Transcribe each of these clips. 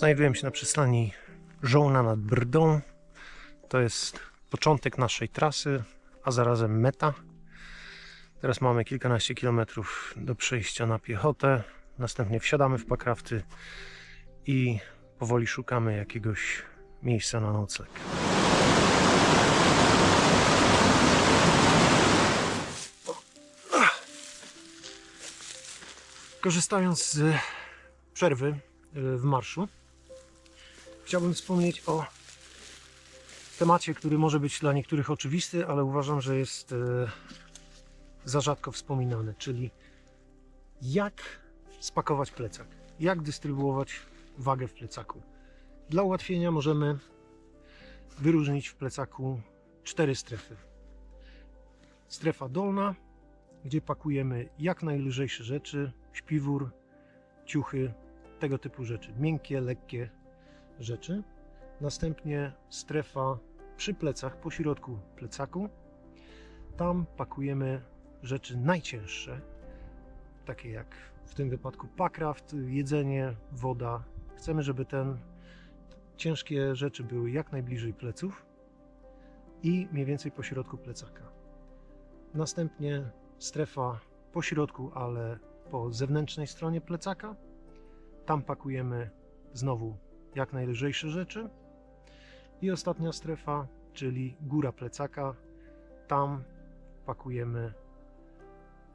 Znajdujemy się na przystani Żołna nad Brdą. To jest początek naszej trasy, a zarazem meta. Teraz mamy kilkanaście kilometrów do przejścia na piechotę. Następnie wsiadamy w pakrafty i powoli szukamy jakiegoś miejsca na nocleg. Korzystając z przerwy y, w marszu, chciałbym wspomnieć o temacie, który może być dla niektórych oczywisty, ale uważam, że jest e, za rzadko wspominany, czyli jak spakować plecak, jak dystrybuować wagę w plecaku. Dla ułatwienia możemy wyróżnić w plecaku cztery strefy. Strefa dolna, gdzie pakujemy jak najlżejsze rzeczy, śpiwór, ciuchy, tego typu rzeczy, miękkie, lekkie rzeczy. Następnie strefa przy plecach, po środku plecaku. Tam pakujemy rzeczy najcięższe, takie jak w tym wypadku pakraft, jedzenie, woda. Chcemy, żeby ten ciężkie rzeczy były jak najbliżej pleców i mniej więcej po środku plecaka. Następnie strefa po środku, ale po zewnętrznej stronie plecaka. Tam pakujemy znowu jak najlżejsze rzeczy. I ostatnia strefa, czyli góra plecaka. Tam pakujemy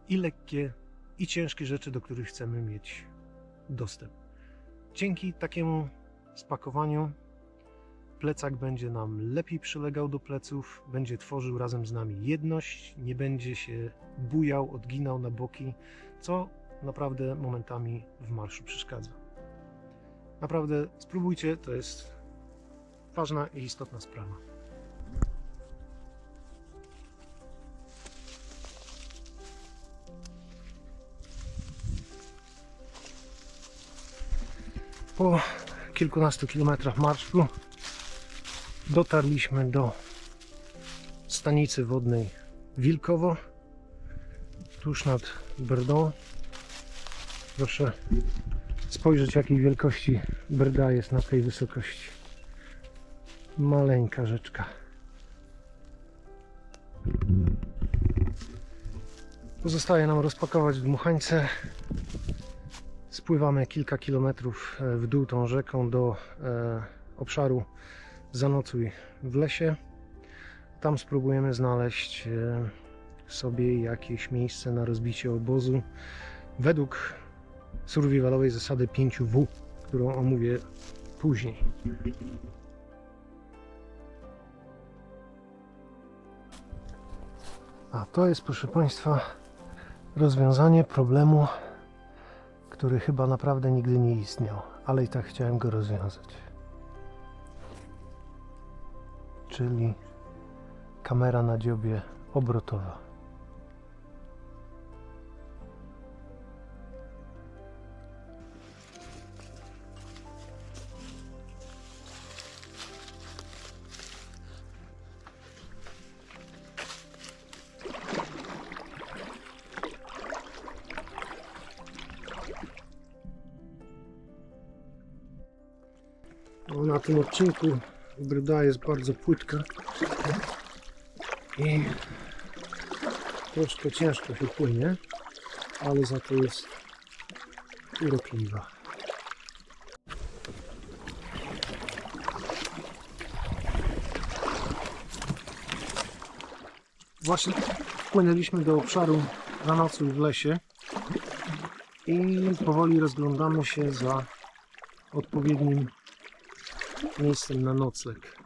i lekkie, i ciężkie rzeczy, do których chcemy mieć dostęp. Dzięki takiemu spakowaniu plecak będzie nam lepiej przylegał do pleców, będzie tworzył razem z nami jedność, nie będzie się bujał, odginał na boki, co naprawdę momentami w marszu przeszkadza. Naprawdę spróbujcie, to jest ważna i istotna sprawa. Po kilkunastu kilometrach marszu dotarliśmy do stanicy wodnej Wilkowo, tuż nad Brdą. Proszę spojrzeć jakiej wielkości Brda jest na tej wysokości. Maleńka rzeczka. Pozostaje nam rozpakować dmuchańce. Spływamy kilka kilometrów e, w dół tą rzeką do e, obszaru Zanocuj w lesie. Tam spróbujemy znaleźć e, sobie jakieś miejsce na rozbicie obozu według survivalowej zasady 5W, którą omówię później. A to jest, proszę Państwa, rozwiązanie problemu, który chyba naprawdę nigdy nie istniał, ale i tak chciałem go rozwiązać. Czyli kamera na dziobie obrotowa. Na tym odcinku bryda jest bardzo płytka i troszkę ciężko się płynie, ale za to jest urokliwa. Właśnie wpłynęliśmy do obszaru na nocy w lesie i powoli rozglądamy się za odpowiednim miejscem na nocleg.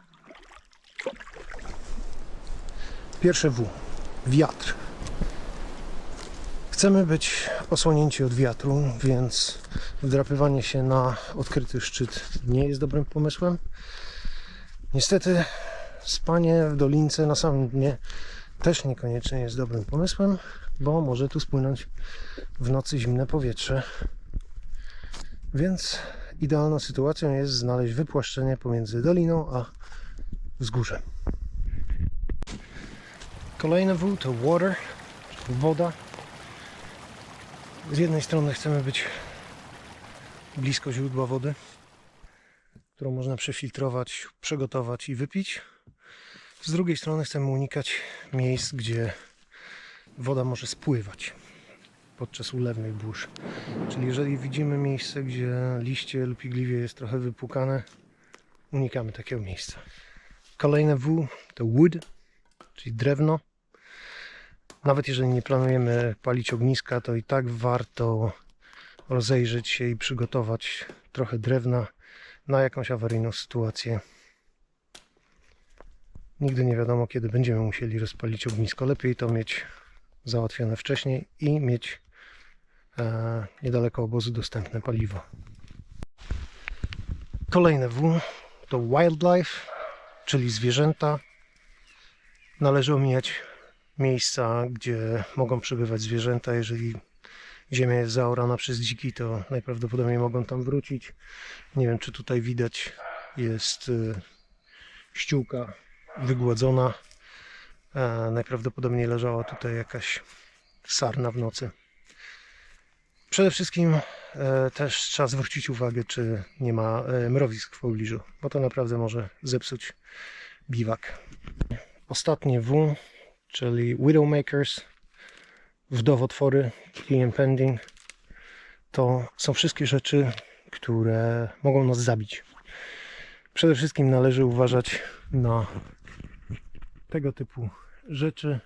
Pierwsze W. Wiatr. Chcemy być osłonięci od wiatru, więc wdrapywanie się na odkryty szczyt nie jest dobrym pomysłem. Niestety spanie w dolince na samym dnie też niekoniecznie jest dobrym pomysłem, bo może tu spłynąć w nocy zimne powietrze. Więc idealną sytuacją jest znaleźć wypłaszczenie pomiędzy doliną a wzgórzem. Kolejne W to water, woda. Z jednej strony chcemy być blisko źródła wody, którą można przefiltrować, przygotować i wypić. Z drugiej strony chcemy unikać miejsc, gdzie woda może spływać podczas ulewnych burz. Czyli jeżeli widzimy miejsce, gdzie liście lub igliwie jest trochę wypłukane, unikamy takiego miejsca. Kolejne W to wood, czyli drewno. Nawet jeżeli nie planujemy palić ogniska, to i tak warto rozejrzeć się i przygotować trochę drewna na jakąś awaryjną sytuację. Nigdy nie wiadomo, kiedy będziemy musieli rozpalić ognisko. Lepiej to mieć załatwione wcześniej i mieć niedaleko obozu dostępne paliwo. Kolejne W to wildlife, czyli zwierzęta. Należy omijać miejsca, gdzie mogą przebywać zwierzęta. Jeżeli ziemia jest zaorana przez dziki, to najprawdopodobniej mogą tam wrócić. Nie wiem, czy tutaj widać, jest y, ściółka wygładzona. E, najprawdopodobniej leżała tutaj jakaś sarna w nocy. Przede wszystkim e, też trzeba zwrócić uwagę, czy nie ma e, mrowisk w pobliżu, bo to naprawdę może zepsuć biwak. Ostatnie W, czyli Widowmakers, wdowotwory, key impending, to są wszystkie rzeczy, które mogą nas zabić. Przede wszystkim należy uważać na tego typu rzeczy,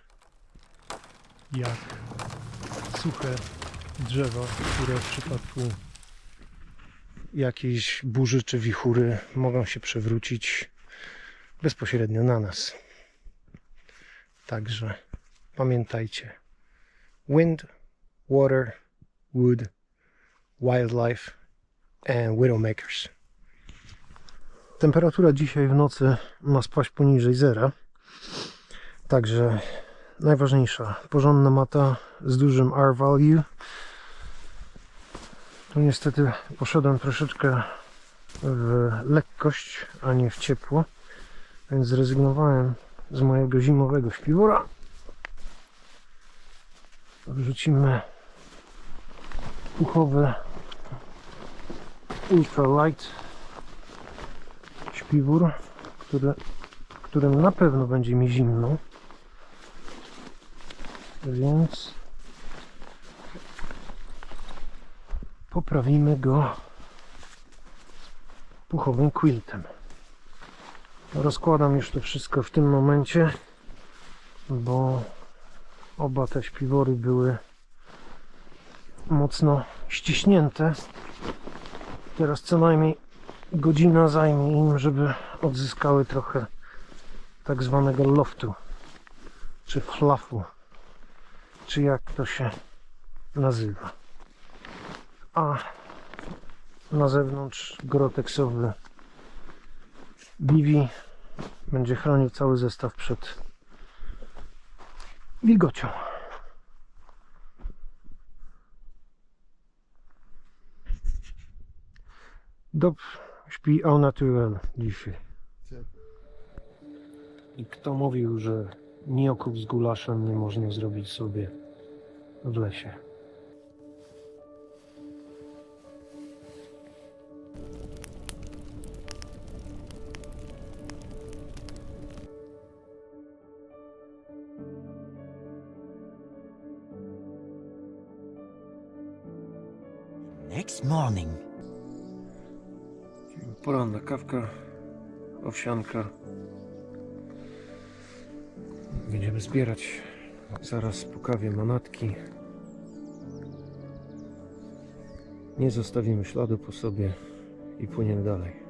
jak suche drzewa, które w przypadku jakiejś burzy czy wichury mogą się przewrócić bezpośrednio na nas. Także pamiętajcie: wind, water, wood, wildlife and widowmakers. Temperatura dzisiaj w nocy ma spaść poniżej zera. Także najważniejsza, porządna mata z dużym R value. Tu niestety poszedłem troszeczkę w lekkość, a nie w ciepło, więc zrezygnowałem z mojego zimowego śpiwora. Wrzucimy puchowy ultra light śpiwór, który, którym na pewno będzie mi zimno. Więc poprawimy go puchowym quiltem. Rozkładam już to wszystko w tym momencie, bo oba te śpiwory były mocno ściśnięte. Teraz co najmniej godzina zajmie im, żeby odzyskały trochę tak zwanego loftu, czy flafu, czy jak to się nazywa. A na zewnątrz groteksowy Biwi będzie chronił cały zestaw przed wilgocią. Dob śpi au naturel dzisiaj. I kto mówił, że nioków z gulaszem nie można zrobić sobie w lesie? Next morning, Poranna kawka, owsianka. Będziemy zbierać zaraz po kawie manatki. Nie zostawimy śladu po sobie i płyniemy dalej.